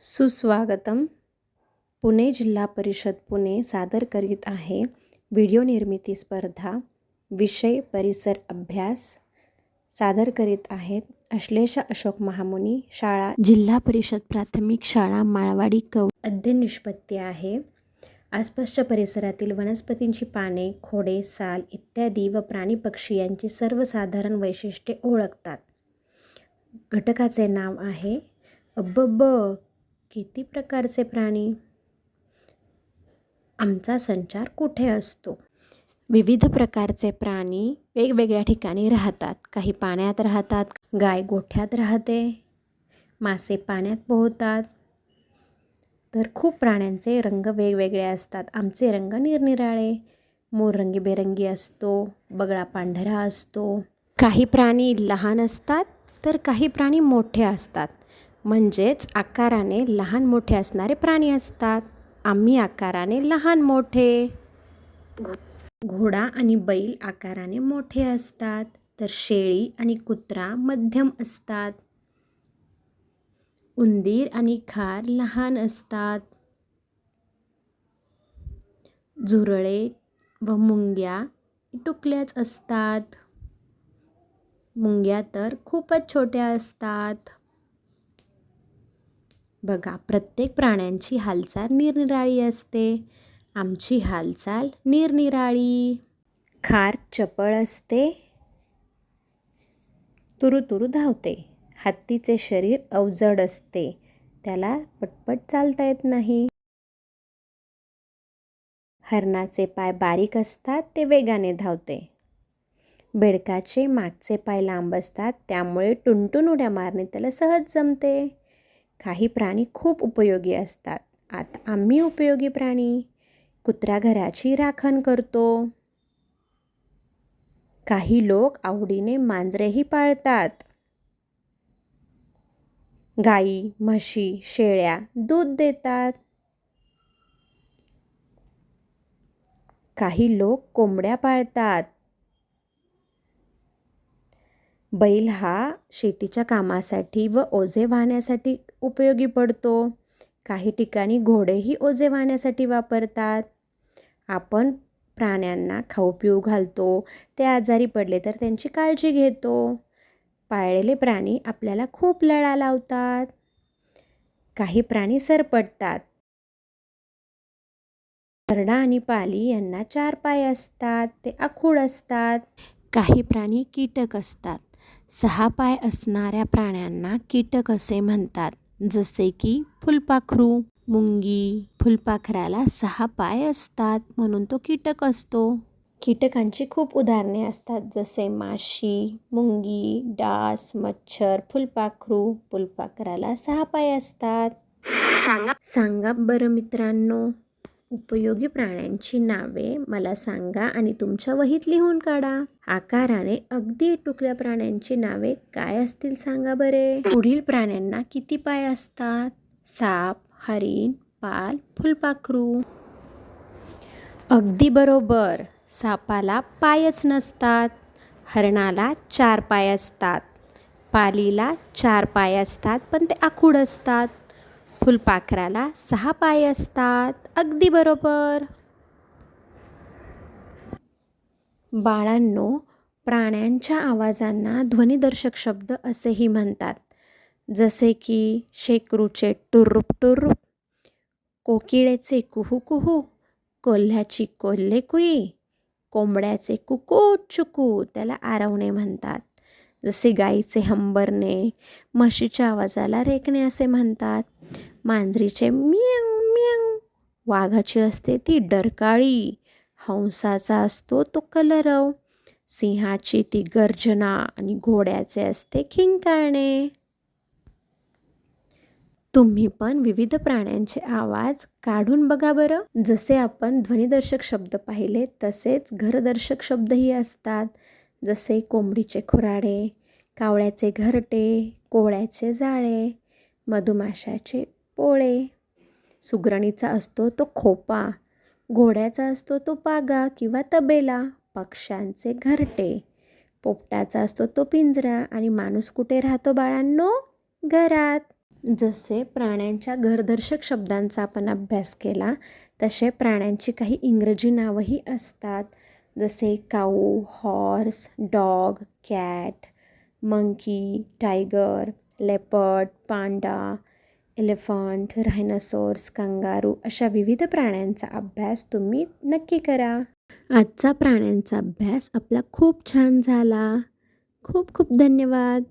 सुस्वागतम. पुणे जिल्हा परिषद पुणे सादर करीत आहे व्हिडिओ निर्मिती स्पर्धा विषय परिसर अभ्यास सादर करीत आहेत अश्लेषा अशोक महामुनी शाळा जिल्हा परिषद प्राथमिक शाळा माळवाडी कव अध्ययन निष्पत्ती आहे. आसपासच्या परिसरातील वनस्पतींची पाने खोडे साल इत्यादी व प्राणी पक्षी यांची सर्वसाधारण वैशिष्ट्ये ओळखतात. घटकाचे नाव आहे अब्बब्ब किती प्रकारचे प्राणी? आमचा संचार कुठे असतो? विविध प्रकारचे प्राणी वेगवेगळ्या ठिकाणी राहतात. काही पाण्यात राहतात गाय गोठ्यात राहते मासे पाण्यात पोहतात. तर खूप प्राण्यांचे रंग वेगवेगळे असतात. आमचे रंग निरनिराळे मोर रंगीबेरंगी असतो बगळा पांढरा असतो. काही प्राणी लहान असतात तर काही प्राणी मोठे असतात. म्हणजेच आकाराने लहान मोठे असणारे प्राणी असतात. आम्ही आकाराने लहान मोठे. घोडा आणि बैल आकाराने मोठे असतात. तर शेळी आणि कुत्रा मध्यम असतात. उंदीर आणि खार लहान असतात. झुरळे व मुंग्या टुकल्याच असतात. मुंग्या तर खूपच छोट्या असतात. बघा प्रत्येक प्राण्यांची हालचाल निरनिराळी असते. आमची हालचाल निरनिराळी. खार चपळ असते. तुरु तुरु धावते. हत्तीचे शरीर अवजड असते. त्याला पटपट चालता येत नाही. हरणाचे पाय बारीक असतात ते वेगाने धावते. बेडकाचे मागचे पाय लांब असतात त्यामुळे टुनटुन उड्या मारणे त्याला सहज जमते. काही प्राणी खूप उपयोगी असतात. आता आम्ही उपयोगी प्राणी कुत्रा घराची राखण करतो. काही लोक आवडीने मांजरेही पाळतात. गाई म्हशी शेळ्या दूध देतात. काही लोक कोंबड्या पाळतात. बैल हा शेतीच्या कामासाठी व ओझे वाहण्यासाठी उपयोगी पडतो. काही ठिकाणी घोडेही ओझे वाहण्यासाठी वापरतात. आपण प्राण्यांना खाऊ पिऊ घालतो. ते आजारी पडले तर त्यांची काळजी घेतो. पाळलेले प्राणी आपल्याला खूप लळा लावतात. काही प्राणी सरपटतात. सरडा आणि पाली यांना चार पाय असतात. ते आखूड असतात. काही प्राणी कीटक असतात. सहा पाय असणाऱ्या प्राण्यांना कीटक असे म्हणतात. जसे की फुलपाखरू मुंगी फुलपाखराला सहा पाय असतात म्हणून तो कीटक असतो. कीटकांची खूप उदाहरणे असतात जसे माशी मुंगी डास मच्छर फुलपाखरू फुलपाखराला सहा पाय असतात. सांगा. सांगा बरं मित्रांनो. उपयोगी प्राण्यांची नावे मला सांगा आणि तुमच्या वहीत लिहून काढा. आकाराने अगदी टुकल्या प्राण्यांची नावे काय असतील सांगा बरे. पुढील प्राण्यांना किती पाय असतात? साप हरिण पाल फुलपाखरू. अगदी बरोबर. सापाला पायच नसतात. हरणाला चार पाय असतात. पालीला चार पाय असतात पण ते आखूड असतात. फुलपाखराला सहा पाय असतात. अगदी बरोबर. बाळांनो प्राण्यांच्या आवाजांना ध्वनिदर्शक शब्द असेही म्हणतात. जसे की शेकरूचे टुर्रुप टुर्रुप कोकिळेचे कुहू कुहू कोल्ह्याची कोल्हे कुई कोंबड्याचे कुकू चुकू त्याला आरवणे म्हणतात. जसे गाईचे हंबरणे म्हशीच्या आवाजाला रेकणे असे म्हणतात. मांजरीचे मियंग मियंग. वाघाची असते ती डरकाळी. हंसाचा असतो तो कलरव. सिंहाची ती गर्जना आणि घोड्याचे असते खिंकाळणे. तुम्ही पण विविध प्राण्यांचे आवाज काढून बघा बरं. जसे आपण ध्वनिदर्शक शब्द पाहिले तसेच घरदर्शक शब्दही असतात. जसे कोंबडीचे खुराडे कावळ्याचे घरटे कोळ्याचे जाळे मधुमाशाचे पोळे. सुगरणीचा असतो तो खोपा घोड्याचा असतो तो पागा किंवा तबेला पक्ष्यांचे घरटे. पोपटाचा असतो तो पिंजरा आणि माणूस कुठे राहतो बाळांनो? घरात. जसे प्राण्यांच्या घरदर्शक शब्दांचा आपण अभ्यास केला तसे प्राण्यांची काही इंग्रजी नावंही असतात. जसे cow horse dog cat monkey tiger leopard panda elephant rhinoceros kangaroo अशा विविध प्राण्यांचा अभ्यास तुम्ही नक्की करा. आजचा प्राण्यांचा अभ्यास आपला खूप छान झाला. खूप खूप धन्यवाद.